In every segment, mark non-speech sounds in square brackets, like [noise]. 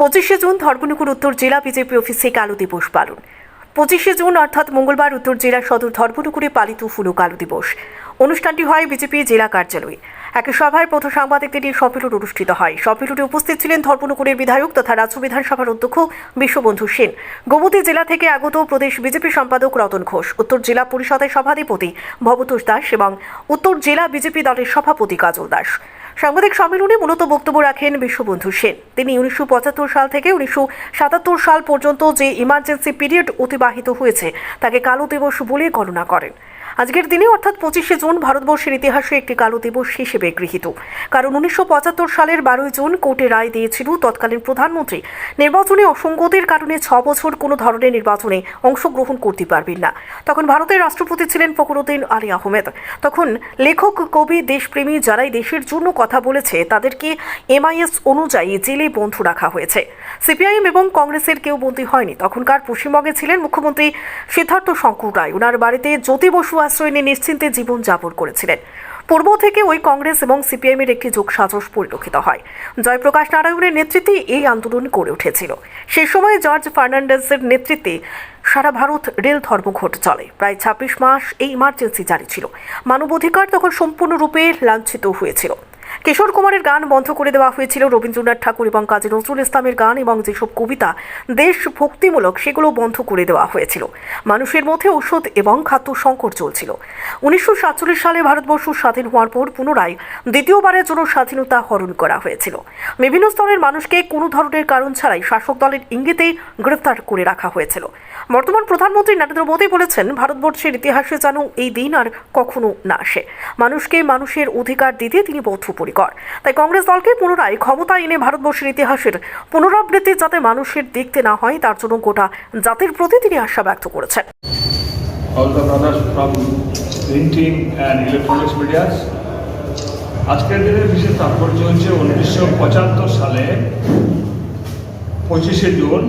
পঁচিশে জুন ধর্মনগর উত্তর জেলা বিজেপি অফিসে কালো দিবস পালন। পঁচিশে জুন অর্থাৎ মঙ্গলবার উত্তর জেলা সদর ধর্মনগরে পালিত হল কালো দিবস। অনুষ্ঠানটি হয় বিজেপি জেলা কার্যালয়ে। একই সভায় প্রথম সাংবাদিকদের নিয়ে সম্মেলন অনুষ্ঠিত হয়। সম্মেলনে উপস্থিত ছিলেন ধর্মনগরের বিধায়ক তথা রাজ্য বিধানসভার অধ্যক্ষ বিশ্ববন্ধু সেন। গোমতী জেলা থেকে আগত প্রদেশ বিজেপি সম্পাদক রতন ঘোষ, উত্তর জেলা পরিষদের সভাধিপতি ভবতোষ দাস এবং উত্তর জেলা বিজেপি দলের সভাপতি কাজল দাস। সাংবাদিক সম্মেলনে মূলত বক্তব্য রাখেন বিশ্ববন্ধু সেন। তিনি উনিশশো পঁচাত্তর সাল থেকে উনিশশো সাতাত্তর সাল পর্যন্ত যে ইমার্জেন্সি পিরিয়ড অতিবাহিত হয়েছে, তাকে কালো দিবস বলে গণনা করেন। আজকের দিনে অর্থাৎ পঁচিশে জুন ভারতবর্ষের ইতিহাসে একটি কালো দিবস হিসেবে গৃহীত। কারণ উনিশশো পঁচাত্তর সালের বারোই জুন কোর্টে রায় দিয়েছিল তৎকালীন প্রধানমন্ত্রী। নির্বাচনে অসঙ্গতির কারণে ছ বছর কোনো ধরনের নির্বাচনে অংশগ্রহণ করতে পারবেন না। তখন ভারতের রাষ্ট্রপতি ছিলেন ফখরুদ্দিন আলী আহমেদ। তখন লেখক, কবি, দেশপ্রেমী যারাই দেশের জন্য কথা বলেছে, তাদেরকে এমআইএস অনুযায়ী জেলে বন্ধু রাখা হয়েছে। সিপিআইএম এবং কংগ্রেসের কেউ বন্দী হয়নি। তখনকার পশ্চিমবঙ্গে ছিলেন মুখ্যমন্ত্রী সিদ্ধার্থ শঙ্কর রায়। ওনার বাড়িতে জ্যোতি বসু আশ্রয় নিয়ে নিশ্চিন্তে জীবন যাপন করেছিলেন। পূর্ব থেকে ওই কংগ্রেস এবং সিপিএমের একটি যোগ সাজস পরিলক্ষিত হয়। জয়প্রকাশ নারায়ণের নেতৃত্বে এই আন্দোলন গড়ে উঠেছিল। সে সময় জর্জ ফার্নান্ডেসের নেতৃত্বে সারা ভারত রেল ধর্মঘট চলে। প্রায় ছাব্বিশ মাস এই ইমার্জেন্সি জারি ছিল। মানবাধিকার তখন সম্পূর্ণরূপে লাঞ্ছিত হয়েছিল। কিশোর কুমারের গান বন্ধ করে দেওয়া হয়েছিল রবীন্দ্রনাথ ঠাকুর এবং কাজী নজরুল ইসলামের গান এবং যেসব কবিতা দেশ ভক্তিমূলক, সেগুলো বন্ধ করে দেওয়া হয়েছিল। মানুষের মধ্যে ওষুধ এবং খাদ্য সংকট চলছিল। উনিশশো সাতচল্লিশ সালে ভারতবর্ষ স্বাধীন হওয়ার পর পুনরায় দ্বিতীয়বারের জন্য স্বাধীনতা হরণ করা হয়েছিল। বিভিন্ন স্তরের মানুষকে কোনো ধরনের কারণ ছাড়াই শাসক দলের ইঙ্গিতেই গ্রেফতার করে রাখা হয়েছিল। বর্তমান প্রধানমন্ত্রী নরেন্দ্র মোদী বলেছেন, ভারতবর্ষের ইতিহাসে যেন এই দিন আর কখনো না আসে। মানুষকে মানুষের অধিকার দিতে তিনি বদ্ধপরিকর। তাই কংগ্রেস দলকে পুনরায় ক্ষমতা এনে ভারতবর্ষের ইতিহাসের পুনরাবৃত্তি যাতে মানুষের দেখতে না হয়, তার জন্য গোটা জাতির প্রতি তিনি আশা ব্যক্ত করেছেন. আজকের দিনের বিশেষ তাৎপর্য হচ্ছে উনিশশো পঁচাত্তর সালে পঁচিশে জুন,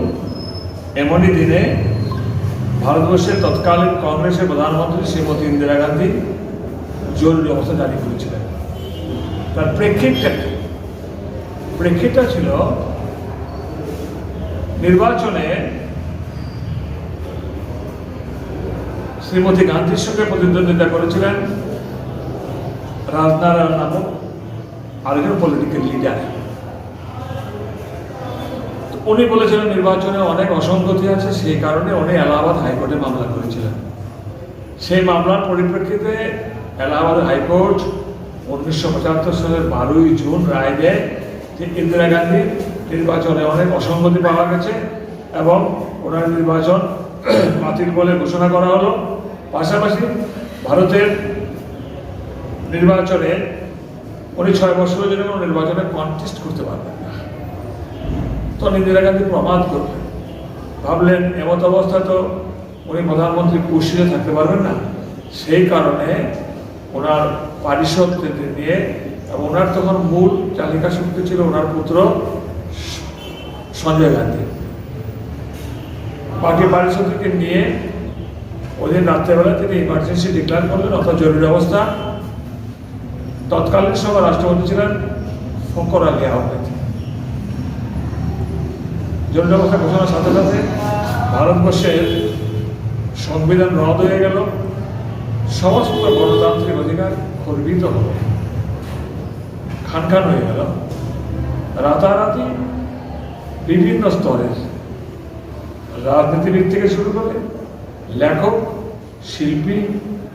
এমনই দিনে ভারতবর্ষের তৎকালীন কংগ্রেসের প্রধানমন্ত্রী শ্রীমতী ইন্দিরা গান্ধী জরুরি অবস্থা জারি করেছিলেন তার প্রেক্ষিতটা কি? প্রেক্ষিতটা ছিল নির্বাচনে শ্রীমতী গান্ধীর সঙ্গে প্রতিদ্বন্দ্বিতা করেছিলেন রাজনারায়ণ নামক আরেকজন পলিটিক্যাল লিডার উনি বলেছিলেন নির্বাচনে অনেক অসঙ্গতি আছে, সেই কারণে উনি এলাহাবাদ হাইকোর্টে মামলা করেছিলেন সেই মামলার পরিপ্রেক্ষিতে এলাহাবাদ হাইকোর্ট উনিশশো পঁচাত্তর সালের বারোই জুন রায় দেয় যে ইন্দিরা গান্ধীর নির্বাচনে অনেক অসঙ্গতি পাওয়া গেছে এবং ওনার নির্বাচন [clears throat] বাতিল বলে ঘোষণা করা হলো। পাশাপাশি ভারতের নির্বাচনে উনি ছয় বছরের জন্য কোনো নির্বাচনে কন্টেস্ট করতে পারবেন না। তখন ইন্দিরা গান্ধী প্রমাদ করলেন। ভাবলেন, এমত অবস্থা তো উনি প্রধানমন্ত্রী কুশিয়ে থাকতে পারবেন না। সেই কারণে ওনার পারিষদদের নিয়ে ওনার তখন মূল চালিকা শক্তি ছিল ওনার পুত্র সঞ্জয় গান্ধী। বাকি পারিষদকে নিয়ে ওদিন রাত্রেবেলা তিনি ইমার্জেন্সি ডিক্লেয়ার করলেন, অর্থাৎ জরুরি অবস্থা। তৎকালীন সময় রাষ্ট্রপতি ছিলেন ফকর আলী আহমেদ। জরুরি অবস্থা ঘোষণার সাথে সাথে ভারতবর্ষের সংবিধান রদ হয়ে গেল। সমস্ত গণতান্ত্রিক অধিকার খর্বিত হল। খান খান হয়ে গেল। রাতারাতি বিভিন্ন স্তরের রাজনীতিবিদ থেকে শুরু করে লেখক, শিল্পী,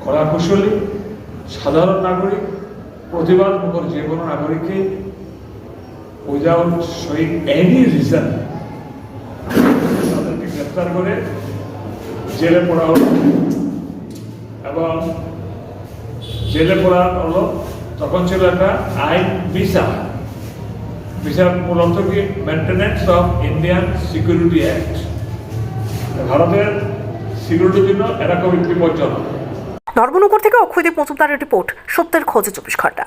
কলাকুশলী, সাধারণ নাগরিক, প্রতিবাদ মুখর যে কোনো নাগরিককে উইদাউট শোয়িং এনি রিজন তাদেরকে গ্রেপ্তার করে জেলে পড়া হলো এবং জেলে পড়া হলো, তখন ছিল একটা আইন ভিসা ভিসা মূলত কি? Maintenance of Indian security act ভারতের সিকিউরিটির জন্য এটা একটি বিপজ্জনক ধর্মনগর থেকে অক্ষয়দীপ মজুমদারের রিপোর্ট সত্যের খোঁজে চব্বিশ ঘণ্টা।